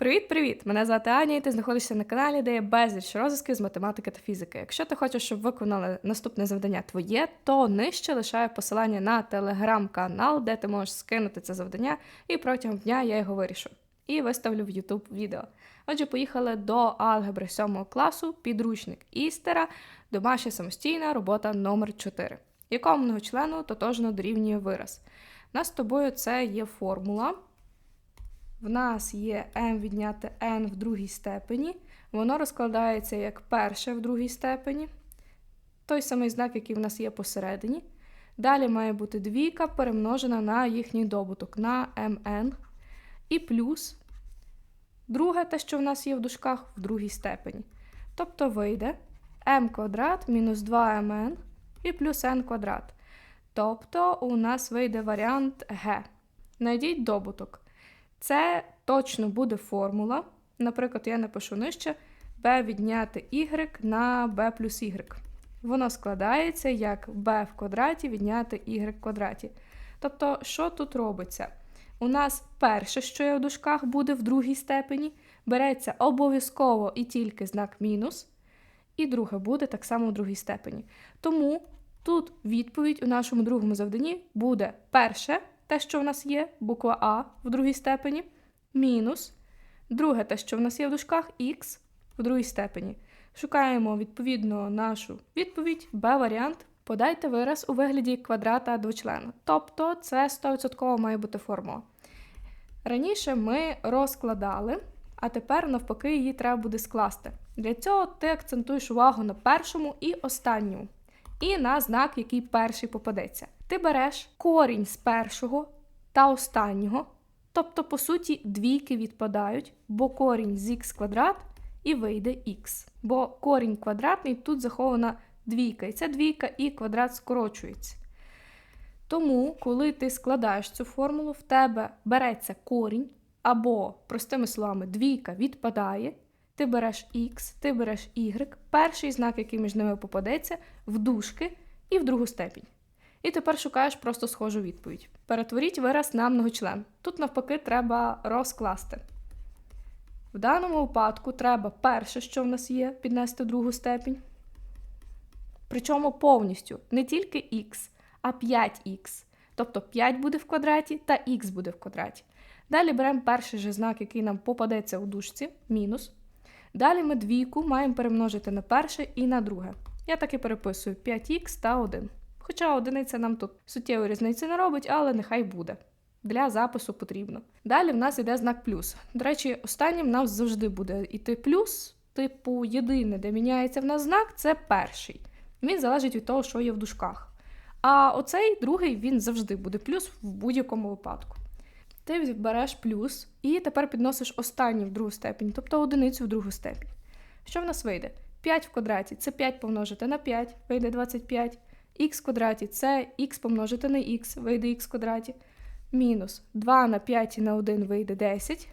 Привіт-привіт! Мене звати Аня, і ти знаходишся на каналі, де є безліч розв'язків з математики та фізики. Якщо ти хочеш, щоб виконали наступне завдання твоє, то нижче лишаю посилання на телеграм-канал, де ти можеш скинути це завдання, і протягом дня я його вирішу. І виставлю в YouTube відео. Отже, поїхали до алгебри 7 класу, підручник Істера, домашня самостійна робота номер 4 якому многочлену тотожно дорівнює вираз. У нас з тобою це є формула. В нас є m відняти n в другій степені. Воно розкладається як перше в другій степені. Той самий знак, який в нас є посередині. Далі має бути двійка перемножена на їхній добуток на mn. І плюс друге, те, що в нас є в дужках, в другій степені. Тобто вийде m квадрат мінус 2mn і плюс n квадрат. Тобто у нас вийде варіант Г. Найдіть добуток. Це точно буде формула. Наприклад, я напишу нижче b відняти y на b плюс y. Воно складається як b в квадраті відняти y в квадраті. Тобто, що тут робиться? У нас перше, що є в дужках, буде в другій степені, береться обов'язково і тільки знак мінус, і друге буде так само в другій степені. Тому тут відповідь у нашому другому завданні буде перше те, що в нас є, буква А в другій степені, мінус. Друге, те, що в нас є в дужках, х в другій степені. Шукаємо відповідно нашу відповідь, Б-варіант. Подайте вираз у вигляді квадрата двочлена. Тобто це 100% має бути формула. Раніше ми розкладали, а тепер, навпаки, її треба буде скласти. Для цього ти акцентуєш увагу на першому і останньому. І на знак, який перший попадеться ти береш корінь з першого та останнього. Тобто, по суті, двійки відпадають, бо корінь з х квадрат і вийде х. Бо корінь квадратний тут захована двійка, і ця двійка і квадрат скорочується. Тому, коли ти складаєш цю формулу, в тебе береться корінь, або, простими словами, двійка відпадає, ти береш х, ти береш y, перший знак, який між ними попадеться, в дужки і в другу степінь. І тепер шукаєш просто схожу відповідь. Перетворіть вираз на многочлен. Тут, навпаки, треба розкласти. В даному випадку треба перше, що в нас є, піднести другу степінь. Причому повністю не тільки х, а 5х. Тобто 5 буде в квадраті та х буде в квадраті. Далі беремо перший же знак, який нам попадеться у дужці, мінус. Далі ми двійку маємо перемножити на перше і на друге. Я так і переписую 5х та 1. Хоча одиниця нам тут суттєвої різниці не робить, але нехай буде. Для запису потрібно. Далі в нас йде знак плюс. До речі, останнім в нас завжди буде йти плюс, типу, єдине, де міняється в нас знак, це перший. Він залежить від того, що є в дужках. А оцей другий він завжди буде плюс в будь-якому випадку. Ти береш плюс і тепер підносиш останній в другу степень, тобто одиницю в другу степень. Що в нас вийде? 5 в квадраті це 5 помножити на 5, вийде 25 х квадраті це х помножити на х, вийде х квадраті. Мінус 2 на 5 і на 1 вийде 10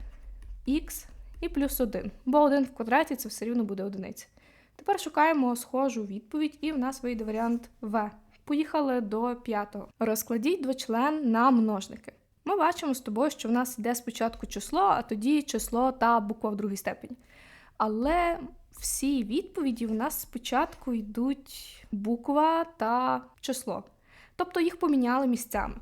х і плюс 1. Бо 1 в квадраті це все рівно буде одиниця. Тепер шукаємо схожу відповідь, і в нас вийде варіант В. Поїхали до п'ятого. Розкладіть двочлен на множники. Ми бачимо з тобою, що в нас йде спочатку число, а тоді число та буква в другій степені. Але всі відповіді в нас спочатку йдуть буква та число. Тобто їх поміняли місцями.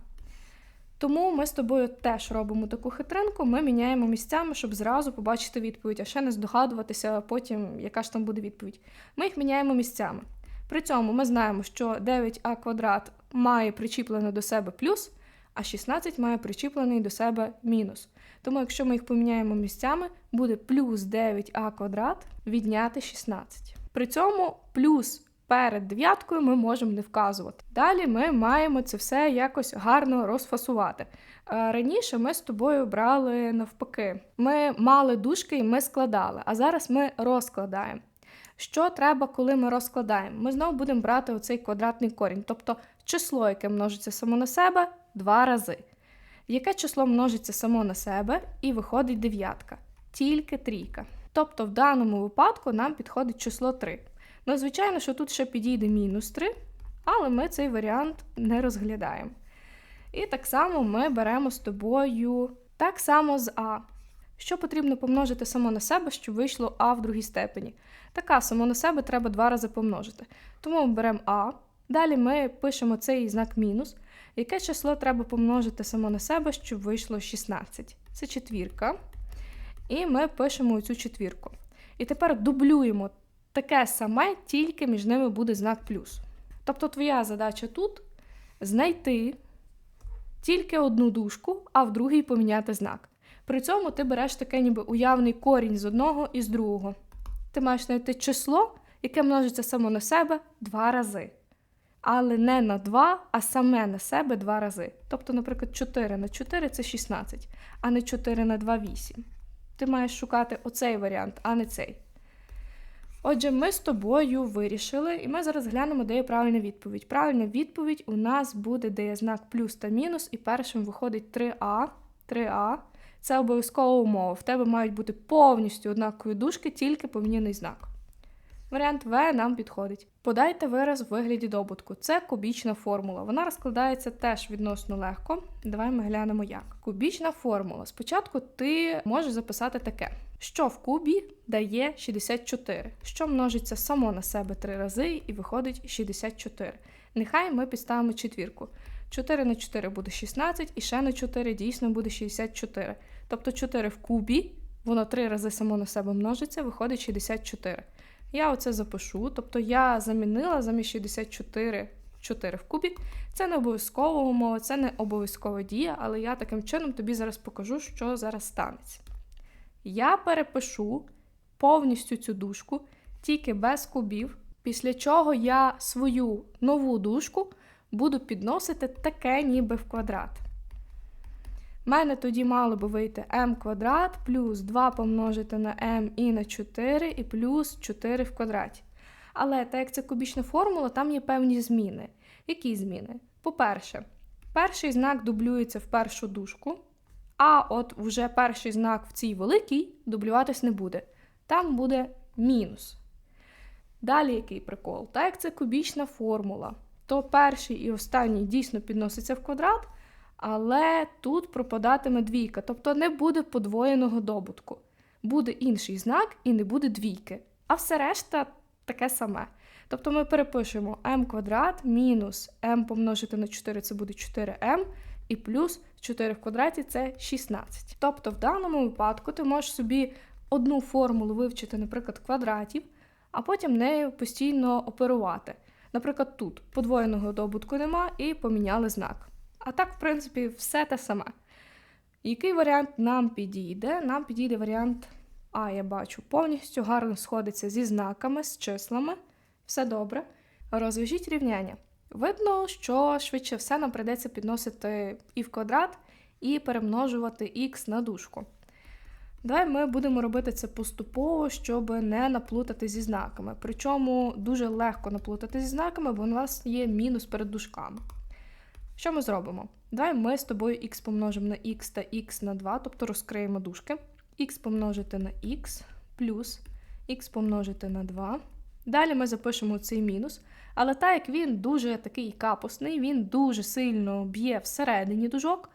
Тому ми з тобою теж робимо таку хитринку, ми міняємо місцями, щоб зразу побачити відповідь, а ще не здогадуватися потім, яка ж там буде відповідь. Ми їх міняємо місцями. При цьому ми знаємо, що 9а квадрат має причіплений до себе плюс, а 16 має причіплений до себе мінус. Тому, якщо ми їх поміняємо місцями, буде плюс 9а квадрат відняти 16. При цьому плюс перед дев'яткою ми можемо не вказувати. Далі ми маємо це все якось гарно розфасувати. Раніше ми з тобою брали навпаки. Ми мали дужки і ми складали, а зараз ми розкладаємо. Що треба, коли ми розкладаємо? Ми знову будемо брати оцей квадратний корінь, тобто число, яке множиться само на себе, два рази. Яке число множиться само на себе і виходить дев'ятка, тільки трійка. Тобто в даному випадку нам підходить число 3. Ну, звичайно, що тут ще підійде мінус 3, але ми цей варіант не розглядаємо. І так само ми беремо з тобою так само з А. Що потрібно помножити само на себе, щоб вийшло а в другій степені? Така само на себе треба два рази помножити. Тому ми беремо а. Далі ми пишемо цей знак мінус. Яке число треба помножити само на себе, щоб вийшло 16? Це четвірка. І ми пишемо цю четвірку. І тепер дублюємо таке саме, тільки між ними буде знак плюс. Тобто твоя задача тут знайти тільки одну дужку, а в другій поміняти знак. При цьому ти береш таке ніби уявний корінь з одного і з другого. Ти маєш знайти число, яке множиться само на себе два рази. Але не на 2, а саме на себе два рази. Тобто, наприклад, 4 на 4 це 16, а не 4 на 2 8. Ти маєш шукати оцей варіант, а не цей. Отже, ми з тобою вирішили, і ми зараз глянемо, де є правильна відповідь. Правильна відповідь у нас буде, де є знак плюс та мінус, і першим виходить 3А. 3А. Це обов'язкова умова. В тебе мають бути повністю однакові дужки, тільки поміняний знак. Варіант В нам підходить. Подайте вираз в вигляді добутку. Це кубічна формула. Вона розкладається теж відносно легко. Давай ми глянемо як. Кубічна формула. Спочатку ти можеш записати таке, що в кубі дає 64, що множиться само на себе три рази і виходить 64. Нехай ми підставимо четвірку. 4 на 4 буде 16, і ще на 4 дійсно буде 64. Тобто 4 в кубі, воно три рази само на себе множиться, виходить 64. Я оце запишу. Тобто я замінила замість 64 4 в кубі. Це не обов'язкова умова, це не обов'язкова дія, але я таким чином тобі зараз покажу, що зараз станеться. Я перепишу повністю цю дужку, тільки без кубів, після чого я свою нову дужку буду підносити таке, ніби в квадрат. У мене тоді мало би вийти m квадрат плюс 2 помножити на m і на 4, і плюс 4 в квадраті. Але так як це кубічна формула, там є певні зміни. Які зміни? По-перше, перший знак дублюється в першу дужку, а от вже перший знак в цій великій дублюватись не буде. Там буде мінус. Далі який прикол? Так як це кубічна формула, то перший і останній дійсно підноситься в квадрат. Але тут пропадатиме двійка, тобто не буде подвоєного добутку. Буде інший знак і не буде двійки. А все решта таке саме. Тобто ми перепишемо m квадрат мінус m помножити на 4 це буде 4m, і плюс 4 в квадраті це 16. Тобто, в даному випадку ти можеш собі одну формулу вивчити, наприклад, квадратів, а потім нею постійно оперувати. Наприклад, тут подвоєного добутку нема і поміняли знак. А так, в принципі, все те саме. Який варіант нам підійде? Нам підійде варіант А, я бачу, повністю гарно сходиться зі знаками, з числами. Все добре. Розв'яжіть рівняння. Видно, що швидше все нам прийдеться підносити і в квадрат, і перемножувати х на дужку. Давай ми будемо робити це поступово, щоб не наплутати зі знаками. Причому дуже легко наплутати зі знаками, бо у нас є мінус перед дужками. Що ми зробимо? Давай ми з тобою х помножимо на х та х на 2, тобто розкриємо дужки. х помножити на х плюс х помножити на 2. Далі ми запишемо цей мінус. Але так як він дуже такий капусний, він дуже сильно б'є всередині дужок,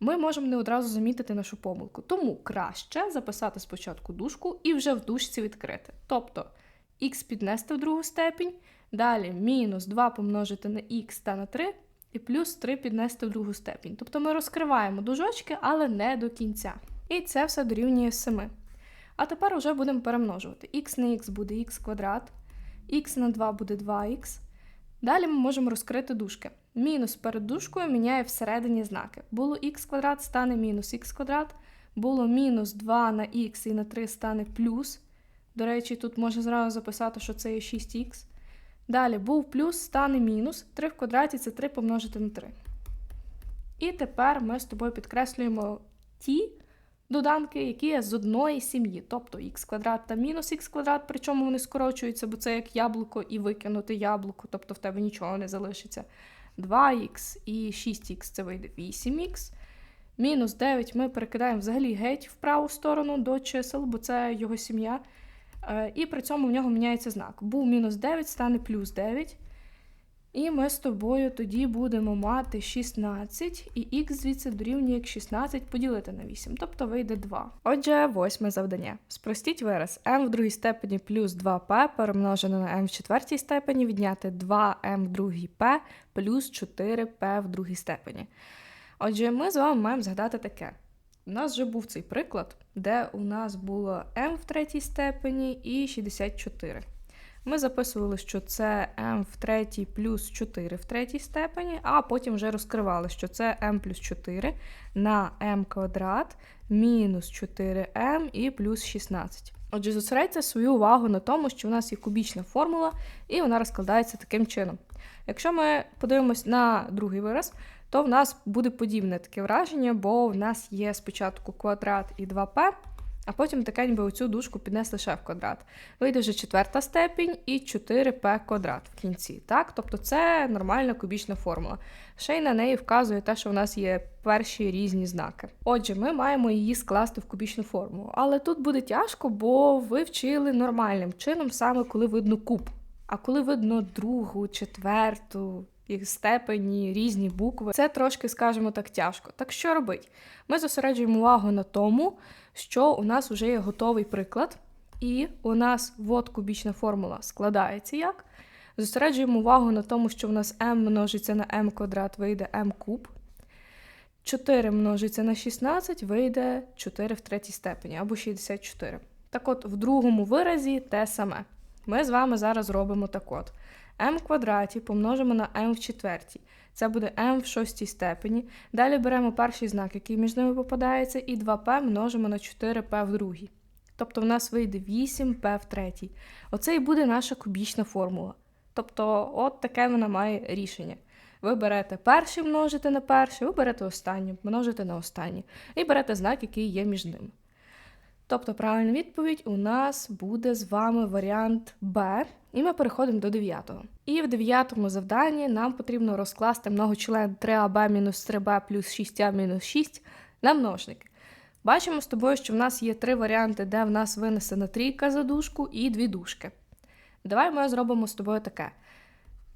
ми можемо не одразу замітити нашу помилку. Тому краще записати спочатку дужку і вже в дужці відкрити. Тобто х піднести в другу степінь, далі мінус 2 помножити на х та на 3 і плюс 3 піднести в другу степінь. Тобто ми розкриваємо дужочки, але не до кінця. І це все дорівнює 7. А тепер вже будемо перемножувати. х на х буде х квадрат, х на 2 буде 2х. Далі ми можемо розкрити дужки. Мінус перед дужкою міняє всередині знаки. Було х квадрат, стане мінус х квадрат, було мінус 2 на х і на 3 стане плюс. До речі, тут можна зразу записати, що це є 6х. Далі був плюс, стане мінус. 3 в квадраті це 3 помножити на 3. І тепер ми з тобою підкреслюємо ті доданки, які є з одної сім'ї. Тобто х квадрат та мінус х квадрат, причому вони скорочуються, бо це як яблуко і викинути яблуко, тобто в тебе нічого не залишиться. 2х і 6х це вийде 8х. Мінус 9 ми перекидаємо взагалі геть в праву сторону до чисел, бо це його сім'я. І при цьому в нього міняється знак. Був мінус 9, стане плюс 9. І ми з тобою тоді будемо мати 16, і х звідси дорівнює як 16 поділити на 8, тобто вийде 2. Отже, восьме завдання. Спростіть вираз m в другій степені плюс 2p перемножене на m в четвертій степені відняти 2m в другій p плюс 4p в другій степені. Отже, ми з вами маємо згадати таке. У нас вже був цей приклад, де у нас було m в третій степені і 64. Ми записували, що це m в третій плюс 4 в третій степені, а потім вже розкривали, що це m плюс 4 на m квадрат мінус 4m і плюс 16. Отже, зосередьте свою увагу на тому, що у нас є кубічна формула, і вона розкладається таким чином. Якщо ми подивимось на другий вираз, то в нас буде подібне таке враження, бо в нас є спочатку квадрат і 2p, а потім таке ніби оцю дужку піднесли ще в квадрат. Вийде вже четверта степінь і 4p квадрат в кінці. Так? Тобто це нормальна кубічна формула. Ще й на неї вказує те, що в нас є перші різні знаки. Отже, ми маємо її скласти в кубічну формулу. Але тут буде тяжко, бо ви вчили нормальним чином, саме коли видно куб. А коли видно другу, четверту, їх степені, різні букви, це трошки, скажімо так, тяжко. Так що робить? Ми зосереджуємо увагу на тому, що у нас вже є готовий приклад, і у нас от кубічна формула складається як. Зосереджуємо увагу на тому, що у нас m множиться на m квадрат, вийде m куб. 4 множиться на 16, вийде 4 в третій степені або 64. Так от, в другому виразі те саме. Ми з вами зараз робимо так от. M квадраті помножимо на m в четвертій. Це буде m в шостій степені. Далі беремо перший знак, який між ними попадається, і 2p множимо на 4p в другій. Тобто в нас вийде 8p в третій. Оце і буде наша кубічна формула. Тобто, от таке вона має рішення. Ви берете перший множите на перший, ви берете останній, множите на останній. І берете знак, який є між ними. Тобто правильна відповідь у нас буде з вами варіант Б, і ми переходимо до дев'ятого. І в дев'ятому завданні нам потрібно розкласти многочлен 3аб мінус 3b плюс 6а-6 на множники. Бачимо з тобою, що в нас є три варіанти, де в нас винесена трійка за дужку і дві дужки. Давай ми зробимо з тобою таке.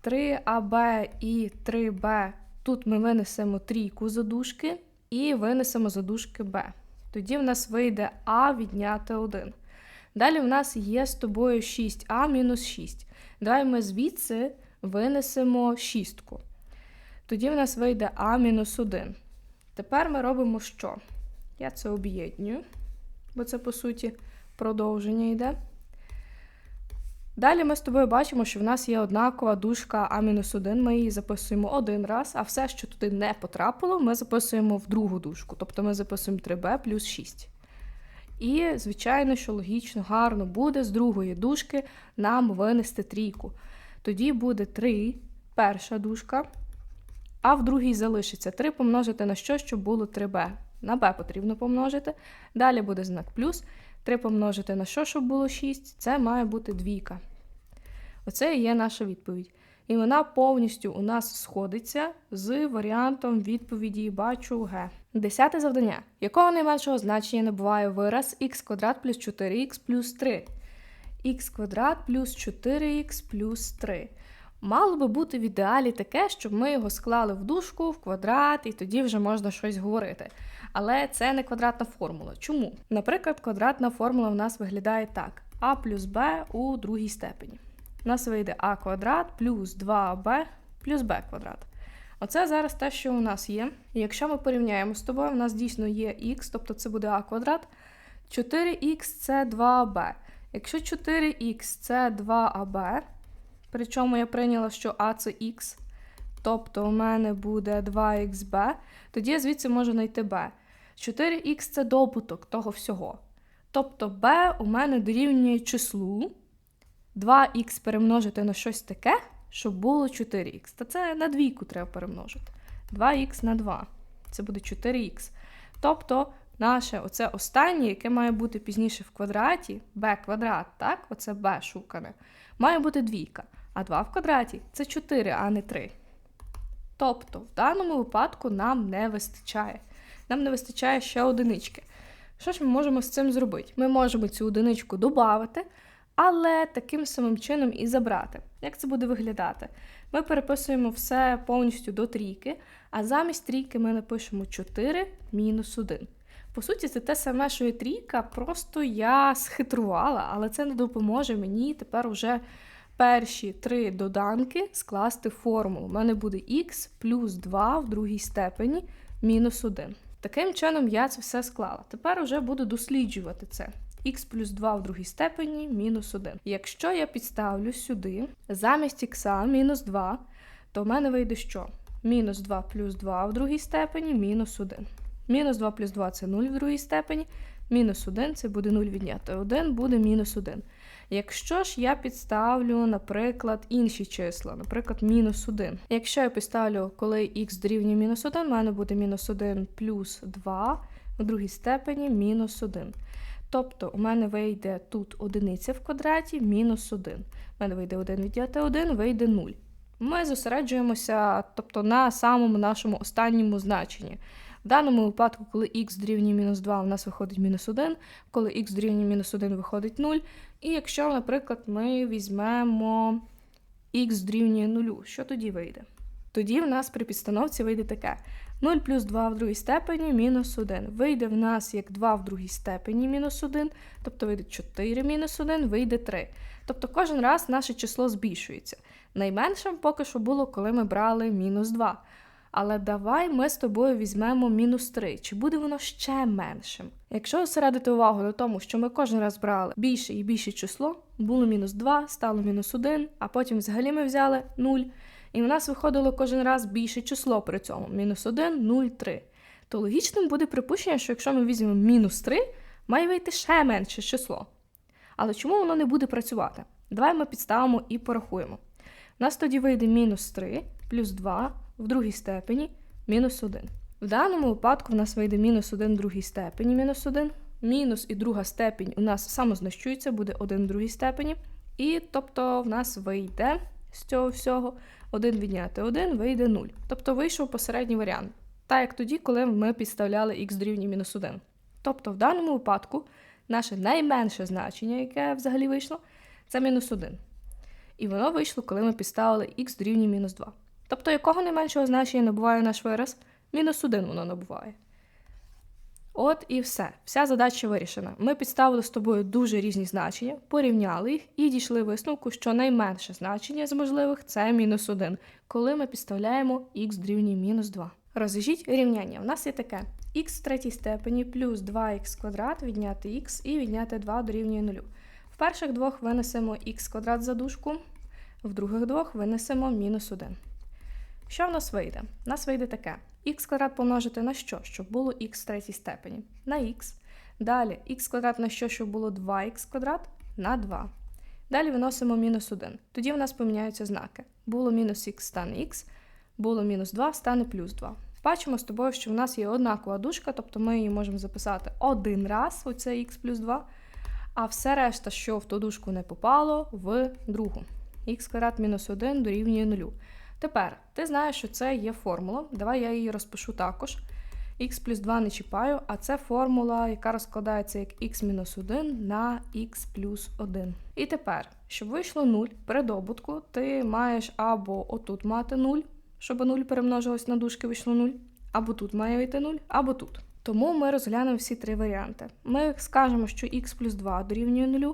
3аб і 3b. Тут ми винесемо трійку за дужки і винесемо за дужки b. Тоді в нас вийде А відняти 1. Далі в нас є з тобою 6а мінус 6. Давай ми звідси винесемо шістку. Тоді в нас вийде А мінус 1. Тепер ми робимо що? Я це об'єднюю, бо це, по суті, продовження йде. Далі ми з тобою бачимо, що в нас є однакова дужка А-1, ми її записуємо один раз, а все, що туди не потрапило, ми записуємо в другу дужку. Тобто ми записуємо 3b плюс 6. І, звичайно, що логічно, гарно буде з другої дужки нам винести трійку. Тоді буде 3 перша дужка, а в другій залишиться 3 помножити на що, щоб було 3b. На b потрібно помножити. Далі буде знак плюс. 3 помножити на що, щоб було 6, це має бути двійка. Оце і є наша відповідь. І вона повністю у нас сходиться з варіантом відповіді бачу Г. Десяте завдання. Якого найменшого значення набуває вираз х квадрат плюс 4х плюс 3. х квадрат плюс 4х плюс 3. Мало би бути в ідеалі таке, щоб ми його склали в дужку, в квадрат, і тоді вже можна щось говорити. Але це не квадратна формула. Чому? Наприклад, квадратна формула в нас виглядає так: а плюс b у другій степені. У нас вийде а квадрат плюс 2b плюс b квадрат. Оце зараз те, що у нас є. І якщо ми порівняємо з тобою, у нас дійсно є х, тобто це буде а квадрат. 4х це 2b. Якщо 4х це 2аб, причому я прийняла, що а це х, тобто у мене буде 2xb, тоді я звідси можу знайти b. 4х це добуток того всього. Тобто b у мене дорівнює числу 2х перемножити на щось таке, щоб було 4х. Та це на двійку треба перемножити. 2х на 2. Це буде 4х. Тобто наше оце останнє, яке має бути пізніше в квадраті, b квадрат, так? Оце b шукане, має бути двійка. А 2 в квадраті це 4, а не 3. Тобто, в даному випадку нам не вистачає. Нам не вистачає ще одинички. Що ж ми можемо з цим зробити? Ми можемо цю одиничку додати, але таким самим чином і забрати. Як це буде виглядати? Ми переписуємо все повністю до трійки, а замість трійки ми напишемо 4 мінус 1. По суті, це те саме, що і трійка, просто я схитрувала, але це не допоможе мені тепер уже перші три доданки скласти формулу. У мене буде х плюс 2 в другій степені мінус 1. Таким чином я це все склала. Тепер вже буду досліджувати це. х плюс 2 в другій степені мінус 1. Якщо я підставлю сюди замість х мінус 2, то в мене вийде що? Мінус 2 плюс 2 в другій степені мінус 1. Мінус 2 плюс 2 це 0 в другій степені. Мінус 1 це буде 0 відняти 1, буде мінус 1. Якщо ж я підставлю, наприклад, інші числа, наприклад, мінус 1. Якщо я підставлю, коли х дорівнює мінус 1, в мене буде мінус 1 плюс 2 в другій степені мінус 1. Тобто у мене вийде тут одиниця в квадраті мінус 1. У мене вийде 1 відняти 1, вийде 0. Ми зосереджуємося тобто, на самому нашому останньому значенні. В даному випадку, коли х дорівнює мінус 2, у нас виходить мінус 1, коли х дорівнює мінус 1, виходить 0. І якщо, наприклад, ми візьмемо х дорівнює 0, що тоді вийде? Тоді в нас при підстановці вийде таке: 0 плюс 2 в другій степені мінус 1. Вийде в нас як 2 в другій степені мінус 1, тобто вийде 4 мінус 1, вийде 3. Тобто кожен раз наше число збільшується. Найменшим поки що було, коли ми брали мінус 2. Але давай ми з тобою візьмемо мінус 3. Чи буде воно ще меншим? Якщо зосередити увагу на тому, що ми кожен раз брали більше і більше число, було мінус 2, стало мінус 1, а потім взагалі ми взяли 0. І в нас виходило кожен раз більше число при цьому мінус 1, 0, 3. То логічним буде припущення, що якщо ми візьмемо мінус 3, має вийти ще менше число. Але чому воно не буде працювати? Давай ми підставимо і порахуємо. У нас тоді вийде мінус 3 плюс 2 в другій степені мінус 1. В даному випадку в нас вийде мінус 1 в другій степені мінус 1. Мінус і друга степень у нас самознищується, буде 1 в другій степені. І тобто в нас вийде з цього всього 1 відняти 1, вийде 0. Тобто вийшов посередній варіант. Так як тоді, коли ми підставляли х дорівнює мінус 1. Тобто в даному випадку наше найменше значення, яке взагалі вийшло, це мінус 1. І воно вийшло, коли ми підставили х дорівнює мінус 2. Тобто, якого найменшого значення набуває наш вираз, мінус 1 воно набуває. От і все. Вся задача вирішена. Ми підставили з тобою дуже різні значення, порівняли їх і дійшли висновку, що найменше значення з можливих це мінус 1, коли ми підставляємо х дорівнює мінус 2. Розв'яжіть рівняння. У нас є таке х в третій степені плюс 2х квадрат відняти х і відняти 2 дорівнює 0. В перших двох винесемо х квадрат за дужку, в других двох винесемо мінус 1. Що в нас вийде? У нас вийде таке. х квадрат помножити на що? Щоб було х в третій степені. На х. Далі х квадрат на що, щоб було 2х квадрат на 2. Далі виносимо мінус 1. Тоді в нас поміняються знаки. Було мінус х стане х, було мінус 2 стане плюс 2. Бачимо з тобою, що в нас є однакова дужка, тобто ми її можемо записати один раз, оце х плюс 2, а все решта, що в ту дужку не попало, в другу. х квадрат мінус 1 дорівнює 0. Тепер ти знаєш, що це є формула. Давай я її розпишу також. х плюс 2 не чіпаю, а це формула, яка розкладається як х-1 на х плюс 1. І тепер, щоб вийшло 0 при добутку, ти маєш або отут мати 0, щоб 0 перемножилось на дужки, вийшло 0, або тут має вийти 0, або тут. Тому ми розглянемо всі три варіанти. Ми скажемо, що х плюс 2 дорівнює 0,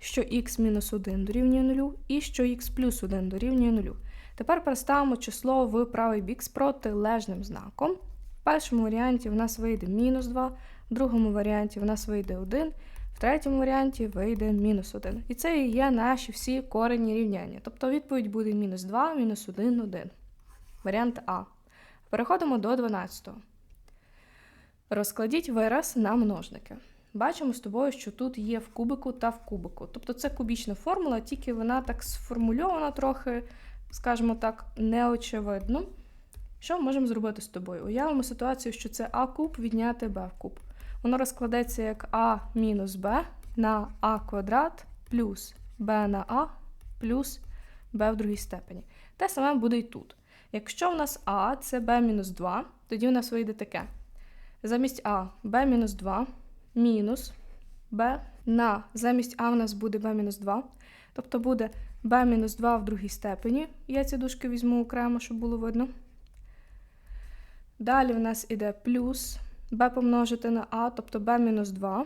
що х мінус 1 дорівнює 0 і що х плюс 1 дорівнює 0. Тепер переставимо число в правий бік з протилежним знаком. В першому варіанті в нас вийде мінус 2, в другому варіанті в нас вийде 1, в третьому варіанті вийде мінус 1. І це і є наші всі корені рівняння. Тобто відповідь буде мінус 2, мінус 1, 1. Варіант А. Переходимо до 12. Розкладіть вираз на множники. Бачимо з тобою, що тут є в кубику та в кубику. Тобто це кубічна формула, тільки вона так сформульована трохи скажімо так, неочевидно. Що ми можемо зробити з тобою? Уявимо ситуацію, що це А куб відняти Б куб. Воно розкладеться як А мінус Б на А квадрат плюс Б на А плюс Б в другій степені. Те саме буде і тут. Якщо в нас А це Б мінус 2, тоді у нас вийде таке. Замість А Б мінус 2 мінус Б на замість А в нас буде b-2. Тобто буде b-2 в другій степені. Я ці дужки візьму окремо, щоб було видно. Далі в нас іде плюс b помножити на а, тобто b-2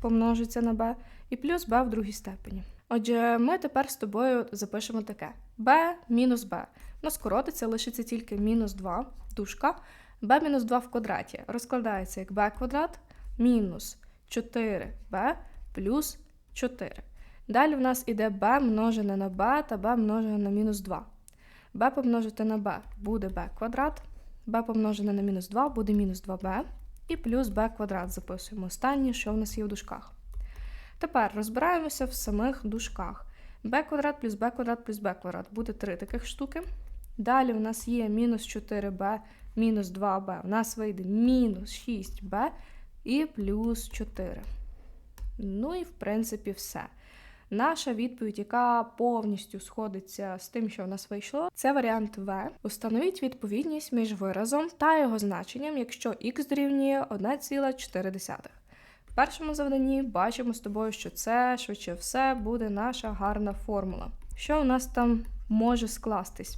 помножиться на b, і плюс b в другій степені. Отже, ми тепер з тобою запишемо таке: b мінус b. Нас скоротиться, лишиться тільки мінус 2 дужка. b мінус 2 в квадраті розкладається як b квадрат мінус 4b плюс 4. Далі в нас іде b множене на b та b множене на мінус 2. b помножити на b буде b квадрат, b помножене на мінус 2 буде мінус 2b, і плюс b квадрат записуємо останнє, що в нас є в дужках. Тепер розбираємося в самих дужках. b квадрат плюс b квадрат плюс b квадрат буде три таких штуки. Далі у нас є мінус 4b мінус 2b. У нас вийде мінус 6b і плюс 4. Ну і в принципі все. Наша відповідь, яка повністю сходиться з тим, що в нас вийшло, це варіант В. Установіть відповідність між виразом та його значенням, якщо х дорівнює 1,4. В першому завданні бачимо з тобою, що це швидше все буде наша гарна формула. Що у нас там може скластись?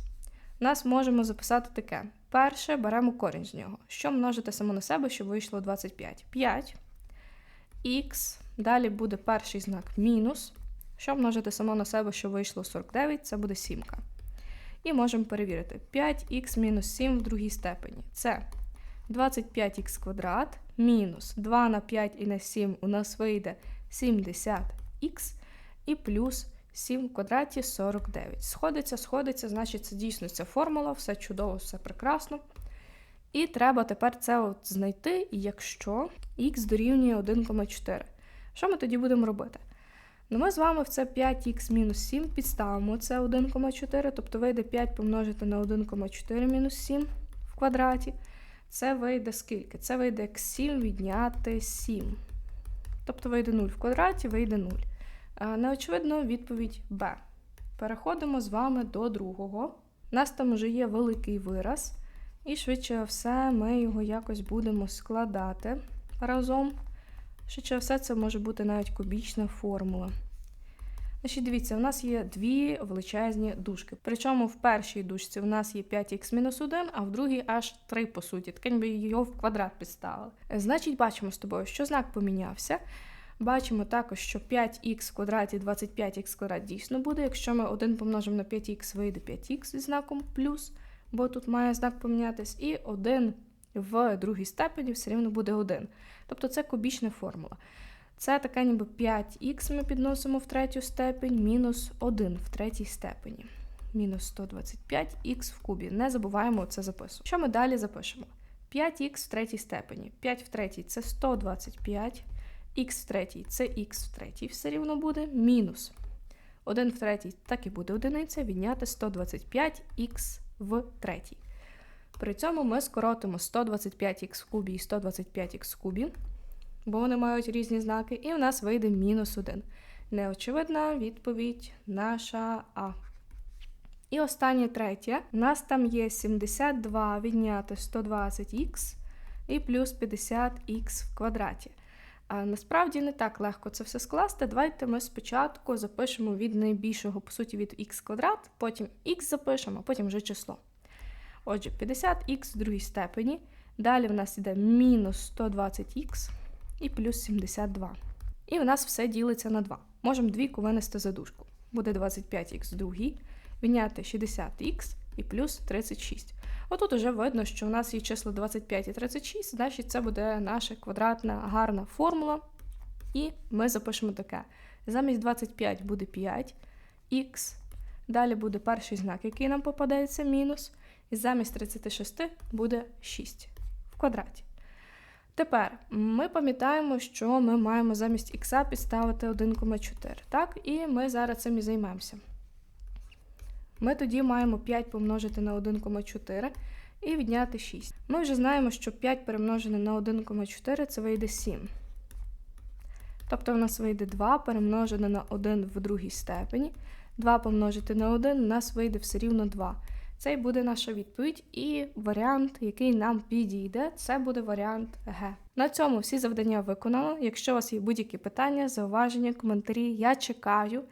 Нас можемо записати таке. Перше беремо корінь з нього. Що множити само на себе, щоб вийшло 25? 5. Х. Далі буде перший знак мінус. Що множити само на себе, що вийшло 49, це буде 7. І можемо перевірити 5х мінус 7 в другій степені. Це 25х квадрат мінус 2 на 5 і на 7 у нас вийде 70х і плюс 7 в квадраті 49. Сходиться, сходиться, значить, це дійсно ця формула, все чудово, все прекрасно. І треба тепер це от знайти, якщо х дорівнює 1,4. Що ми тоді будемо робити? Ну, ми з вами в це 5х мінус 7 підставимо це 1,4, тобто вийде 5 помножити на 1,4 мінус 7 в квадраті. Це вийде скільки? Це вийде як 7 відняти 7. Тобто вийде 0 в квадраті, вийде 0. Неочевидно, відповідь Б. Переходимо з вами до другого. У нас там вже є великий вираз, і швидше все, ми його якось будемо складати разом. Швидше все, це може бути навіть кубічна формула. Значить, Дивіться, у нас є дві величезні дужки. Причому в першій дужці у нас є 5х-1, а в другій аж 3, по суті. Таке ніби його в квадрат підставили. Значить, бачимо з тобою, що знак помінявся. Бачимо також, що 5х в квадраті 25х квадрат дійсно буде. Якщо ми 1 помножимо на 5х, вийде 5х зі знаком плюс, бо тут має знак помінятись, і 1 в другій степені все рівно буде 1. Тобто це кубічна формула. Це таке ніби 5х ми підносимо в третю степень, мінус 1 в третій степені. Мінус 125х в кубі. Не забуваємо це записувати. Що ми далі запишемо? 5х в третій степені. 5 в третій це 125, х в третій це х в третій, все рівно буде мінус. 1 в третій так і буде одиниця, відняти 125х в третій. При цьому ми скоротимо 125х в кубі і 125х в кубі, бо вони мають різні знаки, і в нас вийде мінус 1. Неочевидна відповідь наша А. І останнє третє. У нас там є 72 відняти 120х і плюс 50х в квадраті. А насправді не так легко це все скласти. Давайте ми спочатку запишемо від найбільшого, по суті, від х квадрат, потім х запишемо, а потім вже число. Отже, 50х в другій степені. Далі в нас йде мінус 120х і плюс 72. І в нас все ділиться на 2. Можемо двійку винести за дужку. Буде 25х в другій, відняти 60х і плюс 36. Отут уже видно, що у нас є число 25 і 36, значить це буде наша квадратна гарна формула. І ми запишемо таке. Замість 25 буде 5х. Далі буде перший знак, який нам попадається, мінус. І замість 36 буде 6 в квадраті. Тепер ми пам'ятаємо, що ми маємо замість х підставити 1,4. Так, і ми зараз цим і займемося. Ми тоді маємо 5 помножити на 1,4 і відняти 6. Ми вже знаємо, що 5 перемножене на 1,4 це вийде 7. Тобто в нас вийде 2 перемножене на 1 в другій степені. 2 помножити на 1 у нас вийде все рівно 2. Це буде наша відповідь, і варіант, який нам підійде, це буде варіант Г. На цьому всі завдання виконано. Якщо у вас є будь-які питання, зауваження, коментарі, я чекаю.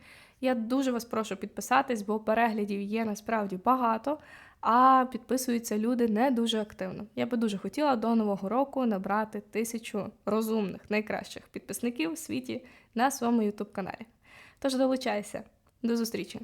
Я дуже вас прошу підписатись, бо переглядів є насправді багато, а підписуються люди не дуже активно. Я би дуже хотіла до нового року набрати тисячу розумних, найкращих підписників у світі на своєму YouTube каналі. Тож долучайся. До зустрічі!